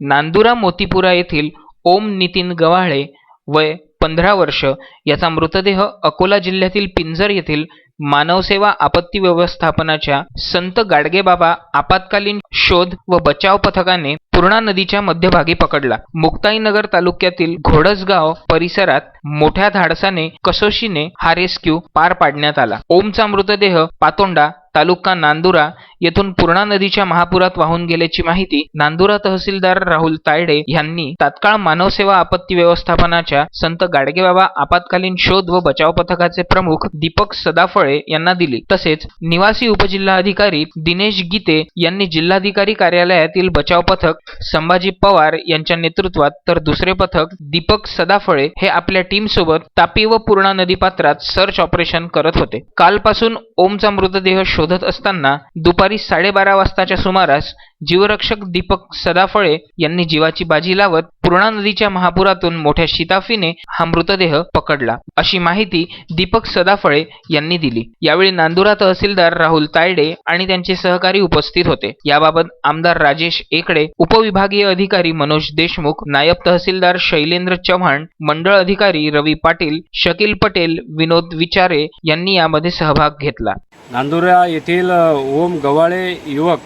नांदुरा मोतीपुरा येथील ओम नितीन गव्हाळे वय पंधरा वर्ष याचा मृतदेह अकोला जिल्ह्यातील पिंजर येथील मानवसेवा आपत्ती व्यवस्थापनाच्या संत गाडगेबाबा आपत्कालीन शोध व बचाव पथकाने पूर्णा नदीच्या मध्यभागी पकडला. मुक्ताईनगर तालुक्यातील घोडसगाव परिसरात मोठ्या धाडसाने कसोशीने हा रेस्क्यू पार पाडण्यात आला. ओमचा मृतदेह पातोंडा तालुका नांदुरा येथून पूर्णा नदीच्या महापुरात वाहून गेल्याची माहिती नांदुरा तहसीलदार राहुल तायडे यांनी तात्काळ मानवसेवा आपत्ती व्यवस्थापनाच्या संत गाडगेबाबा आपत्कालीन शोध व बचाव पथकाचे प्रमुख दीपक सदाफळे यांना दिली. तसेच निवासी उपजिल्हाधिकारी दिनेश गीते यांनी जिल्हाधिकारी कार्यालयातील बचाव पथक संभाजी पवार यांच्या नेतृत्वात तर दुसरे पथक दीपक सदाफळे हे आपल्या टीमसोबत तापी व पूर्णा नदी पात्रात सर्च ऑपरेशन करत होते. कालपासून ओमचा मृतदेह शोधत असताना दुपारी साडेबारा वाजताच्या सुमारास जीवरक्षक दीपक सदाफळे यांनी जीवाची बाजी लावत पूर्णा नदीच्या महापुरातून मोठ्या शिताफीने हा मृतदेह पकडला. अशी माहिती दीपक सदाफळे यांनी दिली. यावेळी नांदुरा तहसीलदार राहुल तायडे आणि त्यांचे सहकारी उपस्थित होते. याबाबत आमदार राजेश एकडे उपविभागीय अधिकारी मनोज देशमुख नायब तहसीलदार शैलेंद्र चव्हाण मंडळ अधिकारी रवी पाटील शकील पटेल विनोद विचारे यांनी यामध्ये सहभाग घेतला. नांदुरा येथील ओम गव्हाळे युवक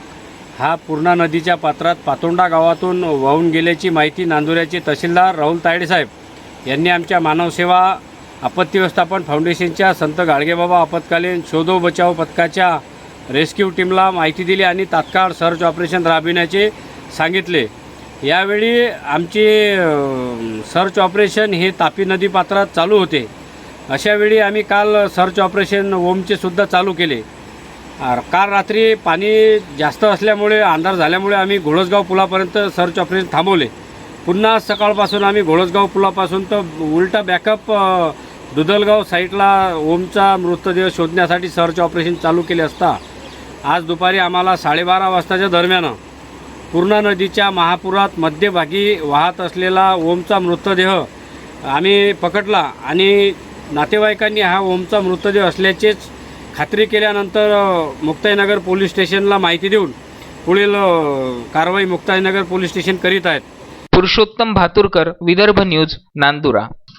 हा पूर्णा नदीच्या पात्रात पातोंडा गावातून वाहून गेल्याची माहिती नांदुऱ्याचे तहसीलदार राहुल तायडेसाहेब यांनी आमच्या मानवसेवा आपत्ती व्यवस्थापन फाउंडेशनच्या संत गाडगेबाबा आपत्कालीन शोधो बचाव पथकाच्या रेस्क्यू टीमला माहिती दिली आणि तात्काळ सर्च ऑपरेशन राबविण्याचे सांगितले. यावेळी आमचे सर्च ऑपरेशन हे तापी नदी पात्रात चालू होते. अशावेळी आम्ही काल सर्च ऑपरेशन ओमचे सुद्धा चालू केले. काल रात्री पाणी जास्त असल्यामुळे अंधार झाल्यामुळे आम्ही घोळसगाव पुलापर्यंत सर्च ऑपरेशन थांबवले. पुन्हा सकाळपासून आम्ही घोळसगाव पुलापासून तर उलटा बॅकअप दुदलगाव दुधलगाव साईडला ओमचा मृतदेह शोधण्यासाठी सर्च ऑपरेशन चालू केले असता आज दुपारी आम्हाला साडेबारा वाजताच्या दरम्यान पूर्णा नदीच्या महापुरात मध्यभागी वाहत असलेला ओमचा मृतदेह आम्ही पकडला आणि नातेवाईकांनी हा ओमचा मृतदेह असल्याचेच खात्री केल्यानंतर मुक्ताईनगर पोलीस स्टेशनला माहिती देऊन पुढील कारवाई मुक्ताईनगर पोलीस स्टेशन करीत आहेत. पुरुषोत्तम भातुरकर विदर्भ न्यूज नांदुरा.